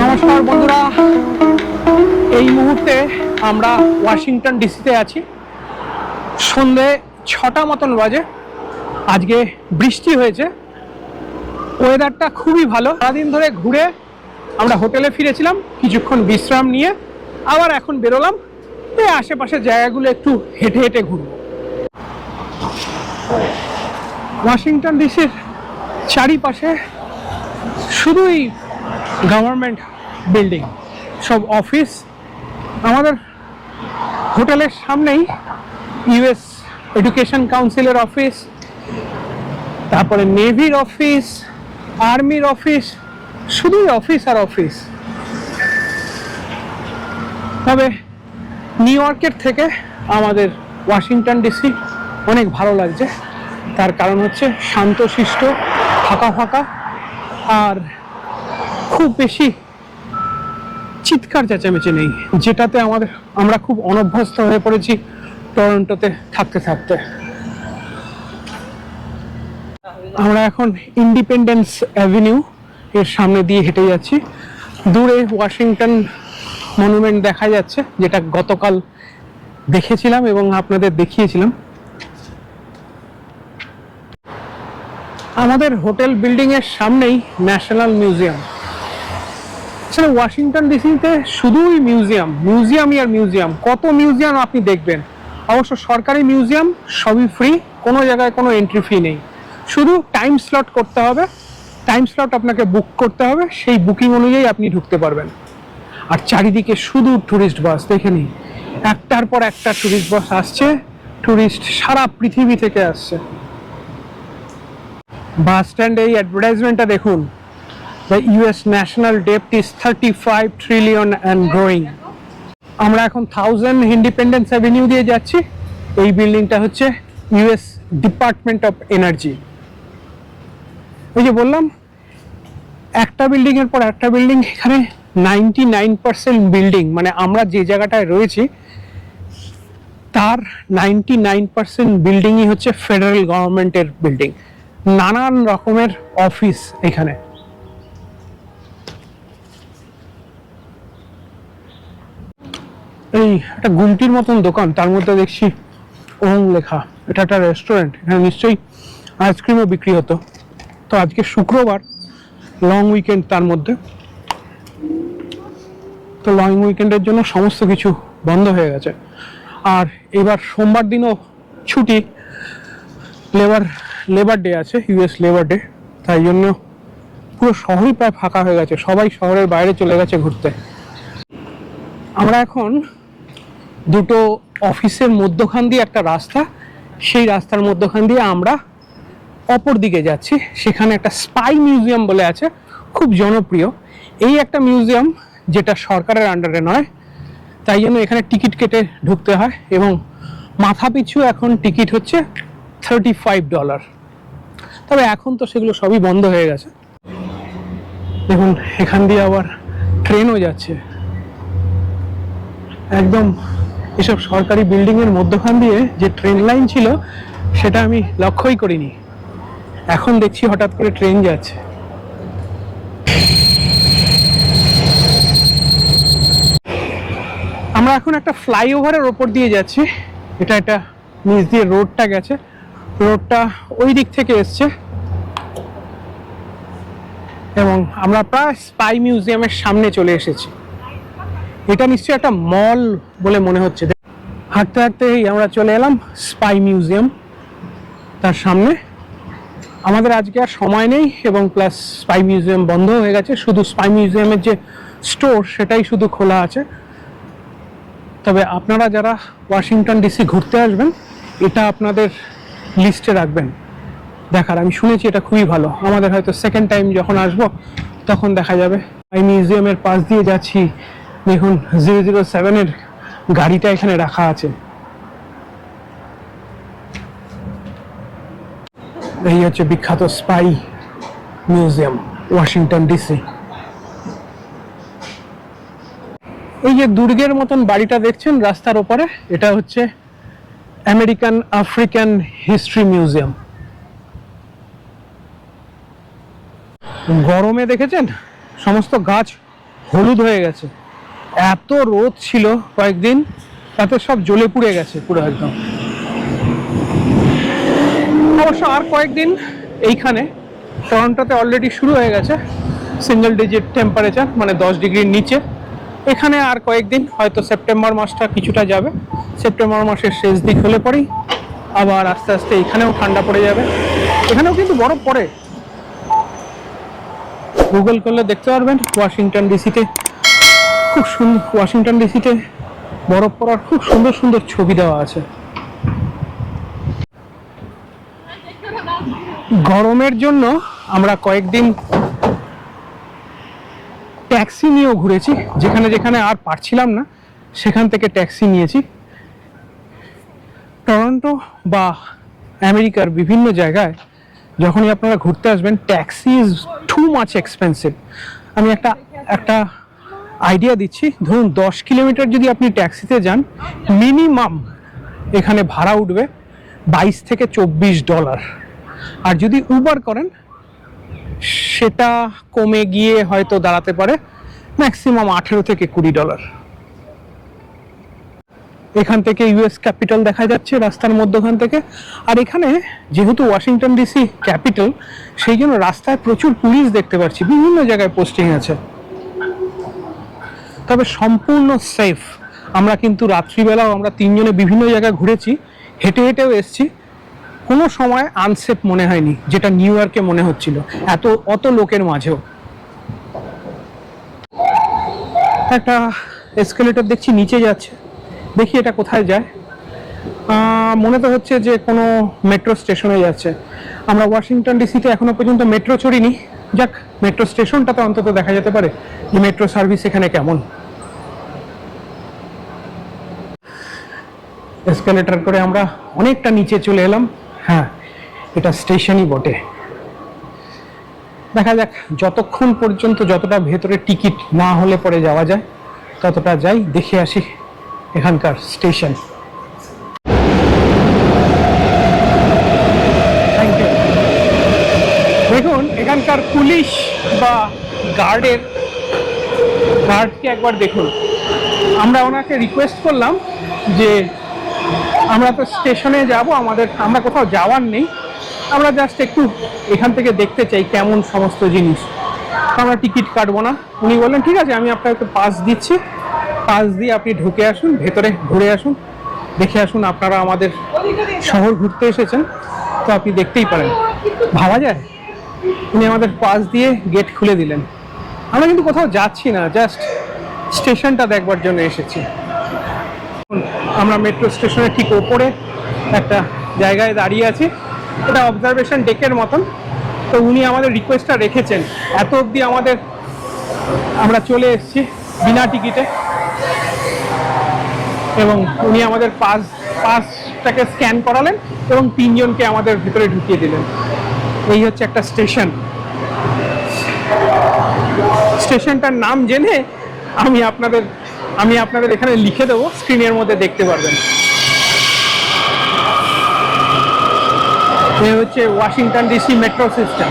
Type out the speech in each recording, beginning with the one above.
নমস্কার বন্ধুরা। এই মুহূর্তে আমরা ওয়াশিংটন ডিসিতে আছি। সন্ধে ছটা মতন বাজে। আজকে বৃষ্টি হয়েছে। ওয়েদারটা খুবই ভালো। সারাদিন ধরে ঘুরে আমরা হোটেলে ফিরেছিলাম, কিছুক্ষণ বিশ্রাম নিয়ে আবার এখন বেরোলাম। এই আশেপাশের জায়গাগুলো একটু হেঁটে হেঁটে ঘুরবো। ওয়াশিংটন ডিসির চারিপাশে শুধুই গভর্নমেন্ট বিল্ডিং সব অফিস আমাদের হোটেলের সামনেই ইউএস এডুকেশন কাউন্সিলের অফিস তারপরে নেভির অফিস আর্মির অফিস শুধুই অফিস আর অফিস তবে নিউ ইয়র্কের থেকে আমাদের ওয়াশিংটন ডিসি অনেক ভালো লাগছে। তার কারণ হচ্ছে শান্তশিষ্ট, ফাঁকা ফাঁকা আর খুব বেশি চিৎকার চেঁচামেচি নেই, যেটাতে আমাদের, আমরা খুব অনভ্যস্ত হয়ে পড়েছি টরন্টোতে থাকতে থাকতে। আমরা এখন ইন্ডিপেন্ডেন্স অ্যাভিনিউ এর সামনে দিয়ে হেঁটে যাচ্ছি। দূরে ওয়াশিংটন মনুমেন্ট দেখা যাচ্ছে, যেটা গতকাল দেখেছিলাম এবং আপনাদের দেখিয়েছিলাম। আমাদের হোটেল বিল্ডিং এর সামনেই ন্যাশনাল মিউজিয়াম। আসলে ওয়াশিংটন ডিসিতে শুধুই মিউজিয়াম, মিউজিয়ামই আর মিউজিয়াম। কত মিউজিয়াম আপনি দেখবেন? অবশ্য সরকারি মিউজিয়াম সবই ফ্রি কোনো জায়গায় কোনো এন্ট্রি ফি নেই। শুধু টাইম স্লট করতে হবে টাইম স্লট আপনাকে বুক করতে হবে, সেই বুকিং অনুযায়ী আপনি ঢুকতে পারবেন। আর চারিদিকে শুধু ট্যুরিস্ট বাস দেখে নিন। একটার পর একটা ট্যুরিস্ট বাস আসছে ট্যুরিস্ট সারা পৃথিবী থেকে আসছে। বাস স্ট্যান্ডে এই অ্যাডভার্টাইজমেন্টটা দেখুন। The US national ডেপ্ট is thirty five trillion and growing আমরা এখন থাউজেন্ড ইন্ডিপেন্ডেন্স অ্যাভিনিউ দিয়ে যাচ্ছি। এই বিল্ডিংটা হচ্ছে ইউএস ডিপার্টমেন্ট অফ এনার্জি ওই যে বললাম, একটা বিল্ডিংয়ের পর একটা বিল্ডিং এখানে নাইনটি নাইন পার্সেন্ট বিল্ডিং মানে আমরা যে জায়গাটায় রয়েছি, তার নাইনটি নাইন পার্সেন্ট বিল্ডিংই হচ্ছে ফেডারেল গভর্নমেন্টের বিল্ডিং নানান রকমের অফিস এখানে। এই একটা গুমটির মতন দোকান, তার মধ্যে দেখছি ওং লেখা। এটা একটা রেস্টুরেন্ট এখানে নিশ্চয়ই আইসক্রিমও বিক্রি হতো। তো আজকে শুক্রবার লং উইকেন্ড তার মধ্যে। তো লং উইকেন্ডের জন্য সমস্ত কিছু বন্ধ হয়ে গেছে। আর এবার সোমবার দিনও ছুটি, লেবার লেবার ডে আছে ইউএস লেবার ডে তাই জন্য পুরো শহরই প্রায় ফাঁকা হয়ে গেছে। সবাই শহরের বাইরে চলে গেছে ঘুরতে। আমরা এখন দুটো অফিসের মধ্যখান দিয়ে একটা রাস্তা। সেই রাস্তার মধ্যখান দিয়ে আমরা অপর দিকে যাচ্ছি। সেখানে একটা স্পাই মিউজিয়াম বলে আছে। খুব জনপ্রিয়। এই একটা মিউজিয়াম যেটা সরকারের আন্ডারে নয়। তাই জন্য এখানে টিকিট কেটে ঢুকতে হয় এবং মাথা পিছু এখন টিকিট হচ্ছে থার্টি ফাইভ ডলার তবে এখন তো সেগুলো সবই বন্ধ হয়ে গেছে। দেখুন, এখান দিয়ে আবার ট্রেনও যাচ্ছে। একদম এসব সরকারি বিল্ডিং এর মধ্যখান দিয়ে যে ট্রেন লাইন ছিল, সেটা আমি লক্ষ্যই করিনি। এখন দেখছি হঠাৎ করে ট্রেন যাচ্ছে। আমরা এখন একটা ফ্লাইওভারের ওপর দিয়ে যাচ্ছি। এটা একটা নিচ দিয়ে রোডটা গেছে। রোডটা ওই দিক থেকে এসছে। এবং আমরা প্রায় স্পাই মিউজিয়ামের সামনে চলে এসেছি। এটা নিশ্চয়ই একটা মল বলে মনে হচ্ছে। হাঁটতে হাঁটতেই আমরা চলে এলাম স্পাই মিউজিয়াম তার সামনে। আমাদের আজকে আর সময় নেই এবং প্লাস স্পাই মিউজিয়াম বন্ধ হয়ে গেছে। শুধু স্পাই মিউজিয়ামের যে স্টোর, সেটাই শুধু খোলা আছে। তবে আপনারা যারা ওয়াশিংটন ডিসি ঘুরতে আসবেন, এটা আপনাদের লিস্টে রাখবেন। দেখার, আমি শুনেছি এটা খুবই ভালো। আমাদের হয়তো সেকেন্ড টাইম যখন আসব, তখন দেখা যাবে। এই মিউজিয়ামের পাশ দিয়ে যাচ্ছি। দেখুন জিরো জিরো সেভেনের গাড়িটা এখানে রাখা আছে। এই হচ্ছে বিখ্যাত স্পাই মিউজিয়াম ওয়াশিংটন ডিসি এই যে দুর্গের মতন বাড়িটা দেখছেন রাস্তার ওপরে, এটা হচ্ছে আমেরিকান আফ্রিকান হিস্ট্রি মিউজিয়াম গরমে দেখেছেন? সমস্ত গাছ হলুদ হয়ে গেছে। এত রোদ ছিল কয়েকদিন, তাতে সব জ্বলে পুড়ে গেছে পুরো একদম। অবশ্য আর কয়েকদিন এইখানে, টরন্টোতে অলরেডি শুরু হয়ে গেছে সিঙ্গেল ডিজিট টেম্পারেচার মানে দশ ডিগ্রির নিচে। এখানে আর কয়েকদিন, হয়তো সেপ্টেম্বর মাসটা কিছুটা যাবে। সেপ্টেম্বর মাসের শেষ দিক হলে পরেই আবার আস্তে আস্তে এখানেও ঠান্ডা পড়ে যাবে। এখানেও কিন্তু বরফ পড়ে। গুগল করলে দেখতে পারবেন ওয়াশিংটন ডিসিতে খুব সুন্দর ওয়াশিংটন ডিসিতে বরফ পড়ার খুব সুন্দর সুন্দর ছবি দেওয়া আছে। গরমের জন্য আমরা কয়েকদিন ট্যাক্সি নিয়েও ঘুরেছি, যেখানে যেখানে আর পারছিলাম না, সেখান থেকে ট্যাক্সি নিয়েছি। টরন্টো বা আমেরিকার বিভিন্ন জায়গায় যখনই আপনারা ঘুরতে আসবেন, taxi is too much expensive আমি একটা একটা আইডিয়া দিচ্ছি, ধরুন দশ কিলোমিটার যদি আপনি ট্যাক্সিতে যান মিনিমাম এখানে ভাড়া উঠবে বাইশ থেকে চব্বিশ ডলার আর যদি উবার করেন, সেটা কমে গিয়ে হয়তো দাঁড়াতে পারে ম্যাক্সিমাম আঠেরো থেকে কুড়ি ডলার এখান থেকে ইউএস ক্যাপিটাল দেখা যাচ্ছে, রাস্তার মধ্যখান থেকে। আর এখানে যেহেতু ওয়াশিংটন ডিসি ক্যাপিটাল সেই জন্য রাস্তায় প্রচুর পুলিশ দেখতে পাচ্ছি, বিভিন্ন জায়গায় পোস্টিং আছে। তবে সম্পূর্ণ সেফ আমরা কিন্তু রাত্রিবেলাও আমরা তিনজনে বিভিন্ন জায়গায় ঘুরেছি, হেঁটে হেঁটেও এসছি। কোনো সময় আনসেফ মনে হয়নি, যেটা নিউ ইয়র্কে মনে হচ্ছিল। এত, অত লোকের মাঝেও। একটা এসকেলেটর দেখছি, নিচে যাচ্ছে। দেখি এটা কোথায় যায়। মনে তো হচ্ছে যে কোনো মেট্রো স্টেশনে যাচ্ছে। আমরা ওয়াশিংটন ডিসিতে এখনও পর্যন্ত মেট্রো চড়িনি। যাক মেট্রো স্টেশনটাতে অন্তত দেখা যেতে পারে যে মেট্রো সার্ভিস এখানে কেমন। এসকেলেটর করে আমরা অনেকটা নিচে চলে এলাম। হ্যাঁ এটা স্টেশনই বটে। দেখা যাক, যতক্ষণ পর্যন্ত যতটা ভেতরে টিকিট না হলে পরে যাওয়া যায়, ততটা যাই, দেখে আসি এখানকার স্টেশন. দেখুন, এখানকার পুলিশ বা গার্ডের গার্ডকে একবার দেখুন। আমরা ওনাকে রিকোয়েস্ট করলাম যে, আমরা তো স্টেশনে যাব, আমাদের, আমরা কোথাও যাওয়ার নেই। আমরা জাস্ট একটু এখান থেকে দেখতে চাই কেমন সমস্ত জিনিস। আমরা টিকিট কাটবো না। উনি বললেন, ঠিক আছে, আমি আপনাকে পাস দিচ্ছি। পাস দিয়ে আপনি ঢুকে আসুন, ভেতরে ঘুরে আসুন। দেখে আসুন আপনারা আমাদের শহর ঘুরতে এসেছেন। তো আপনি দেখতেই পারেন। ভাবা যায়? উনি আমাদের পাস দিয়ে গেট খুলে দিলেন। আমরা কিন্তু কোথাও যাচ্ছি না জাস্ট স্টেশনটা দেখবার জন্য এসেছি। আমরা মেট্রো স্টেশনের ঠিক ওপরে একটা জায়গায় দাঁড়িয়ে আছি। এটা অবজারভেশন ডেকের মতন। তো উনি আমাদের রিকোয়েস্টটা রেখেছেন। এত অবধি আমাদের, আমরা চলে এসেছি বিনা টিকিটে এবং উনি আমাদের পাস পাসটাকে স্ক্যান করালেন এবং তিনজনকে আমাদের ভিতরে ঢুকিয়ে দিলেন। এই হচ্ছে একটা স্টেশন স্টেশনটার নাম জেনে আমি আপনাদের আমি আপনাদের এখানে লিখে দেবো স্ক্রিনের মধ্যে দেখতে পারবেন। এ হচ্ছে ওয়াশিংটন ডিসি মেট্রো সিস্টেম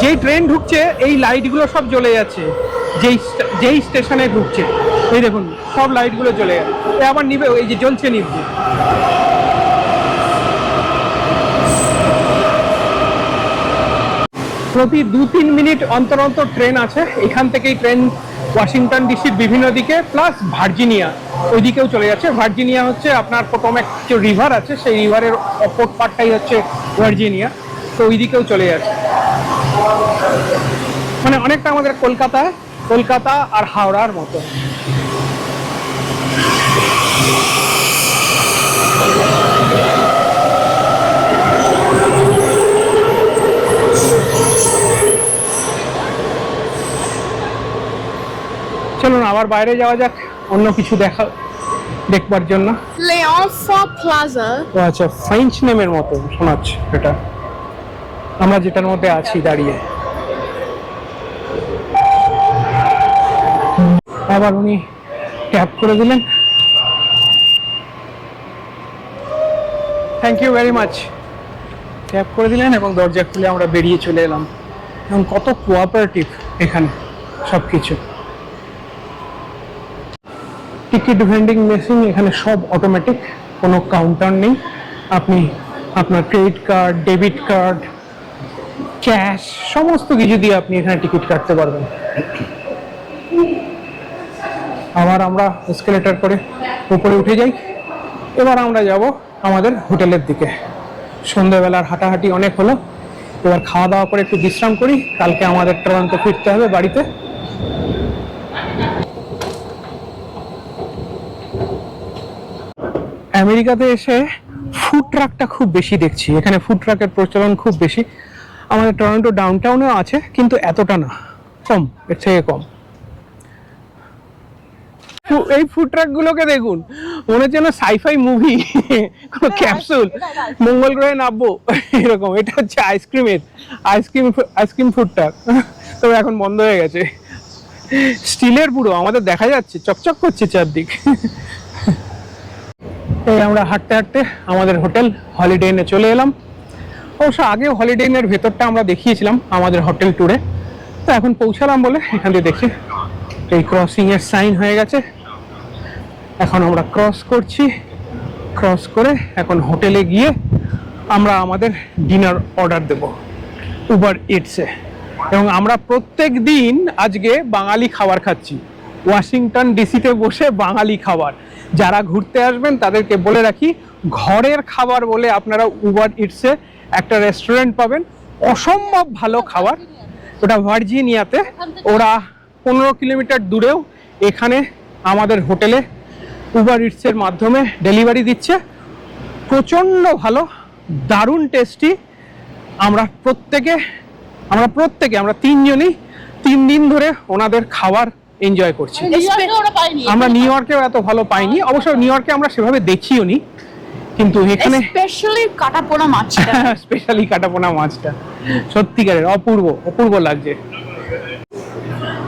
যেই ট্রেন ঢুকছে, এই লাইটগুলো সব জ্বলে যাচ্ছে। যেই যেই স্টেশনে ঢুকছে। এই দেখুন, সব লাইটগুলো জ্বলে যাচ্ছে আবার নিবে, এই যে জ্বলছে নিভছে প্রতি দু তিন মিনিট অন্তর অন্তর ট্রেন আছে। এখান থেকেই ট্রেন ওয়াশিংটন ডিসির বিভিন্ন দিকে, প্লাস ভার্জিনিয়া ওইদিকেও চলে যাচ্ছে। ভার্জিনিয়া হচ্ছে আপনার প্রথম একটা রিভার আছে, সেই রিভারের অপর পার্টটাই হচ্ছে ভার্জিনিয়া। তো ওইদিকেও চলে যাচ্ছে। মানে অনেকটা আমাদের কলকাতায় কলকাতা আর হাওড়ার মতো। চলুন আবার বাইরে যাওয়া যাক অন্য কিছু দেখা দেখবার জন্য। Plaza. ও আচ্ছা ফ্রেঞ্চ নেমের মতো শোনাচ্ছে এটা। আমরা যেটার মধ্যে আছি দাঁড়িয়ে। আবার উনি ট্যাপ করে দিলেন। Thank you very much tap করে দিলেন এবং দরজা খুলে আমরা বেরিয়ে চলে এলাম। এবং কত কোঅপারেটিভ এখানে সব কিছু টিকিট ভেন্ডিং মেশিন এখানে সব অটোমেটিক কোনো কাউন্টার নেই। আপনি আপনার credit card debit card cash সমস্ত কিছু দিয়ে আপনি এখানে টিকিট কাটতে পারবেন। আবার আমরা এসকেলেটার করে উপরে উঠে যাই। এবার আমরা যাব আমাদের হোটেলের দিকে। সন্ধ্যাবেলার হাঁটাহাঁটি অনেক হলো। এবার খাওয়া দাওয়া করে একটু বিশ্রাম করি। কালকে আমাদের টরন্টো ফিরতে হবে বাড়িতে। আমেরিকাতে এসে ফুড ট্রাকটা খুব বেশি দেখছি। এখানে ফুড ট্রাকের প্রচলন খুব বেশি। আমাদের টরন্টো ডাউনটাউনেও আছে কিন্তু এতটা না। কম এর থেকে কম। এই ফুড ট্রাক গুলোকে দেখুন মনে হচ্ছে যেন সাইফাই মুভি কোনো ক্যাপসুল মঙ্গল গ্রহে নামবো এরকম। এটা হচ্ছে আইসক্রিমের আইসক্রিম আইসক্রিম ফুড ট্রাক তবে এখন বন্ধ হয়ে গেছে। স্টিলের পুরো আমাদের দেখা যাচ্ছে চকচক করছে চারদিক। এই আমরা হাঁটতে হাঁটতে আমাদের হোটেল হলিডে ইনে চলে এলাম। অবশ্য আগে হলিডে ইনের ভেতরটা আমরা দেখিয়েছিলাম আমাদের হোটেল ট্যুরে তো এখন পৌঁছালাম বলে এখান দিয়ে দেখি এই ক্রসিং এর সাইন হয়ে গেছে। এখন আমরা ক্রস করছি। ক্রস করে এখন হোটেলে গিয়ে আমরা আমাদের ডিনার অর্ডার দেব উবার ইটসে এবং আমরা প্রত্যেক দিন আজকে বাঙালি খাবার খাচ্ছি। ওয়াশিংটন ডিসিতে বসে বাঙালি খাবার। যারা ঘুরতে আসবেন, তাদেরকে বলে রাখি, ঘরের খাবার বলে আপনারা উবার ইটসে একটা রেস্টুরেন্ট পাবেন। অসম্ভব ভালো খাবার। ওটা ভার্জিনিয়াতে। ওরা পনেরো কিলোমিটার দূরেও এখানে আমাদের হোটেলে উবার ইটসের মাধ্যমে ডেলিভারি দিচ্ছে। প্রচণ্ড ভালো, দারুণ টেস্টি আমরা প্রত্যেকে আমরা প্রত্যেকে, আমরা তিনজনই তিন দিন ধরে ওনাদের খাবার এনজয় করছি। আমরা নিউ ইয়র্কেও এত ভালো পাইনি। অবশ্য নিউ ইয়র্কে আমরা সেভাবে দেখিও নি। কিন্তু এখানে স্পেশালি কাটা পোড়া মাছটা। স্পেশালি কাটাপোনা মাছটা। সত্যিকারের অপূর্ব অপূর্ব লাগছে।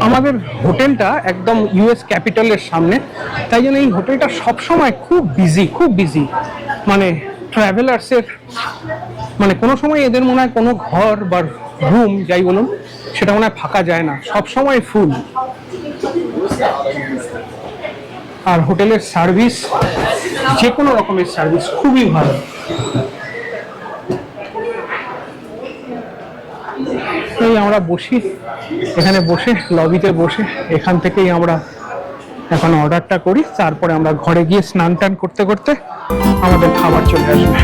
আমাদের হোটেলটা একদম ইউএস ক্যাপিটালের সামনে। তাই জন্য এই হোটেলটা সবসময় খুব বিজি খুব বিজি মানে ট্রাভেলার্সের মানে কোনো সময় এদের মনে হয় কোনো ঘর বা রুম যাই বলুন সেটা মনে হয় ফাঁকা যায় না। সব সময় ফুল আর হোটেলের সার্ভিস যে কোনো রকমের সার্ভিস খুবই ভালো। এই আমরা বসি, এখানে বসে লবিতে বসে, এখান থেকেই আমরা এখন অর্ডারটা করি, তারপরে আমরা ঘরে গিয়ে স্নান টান করতে করতে আমাদের খাবার চলে আসবে।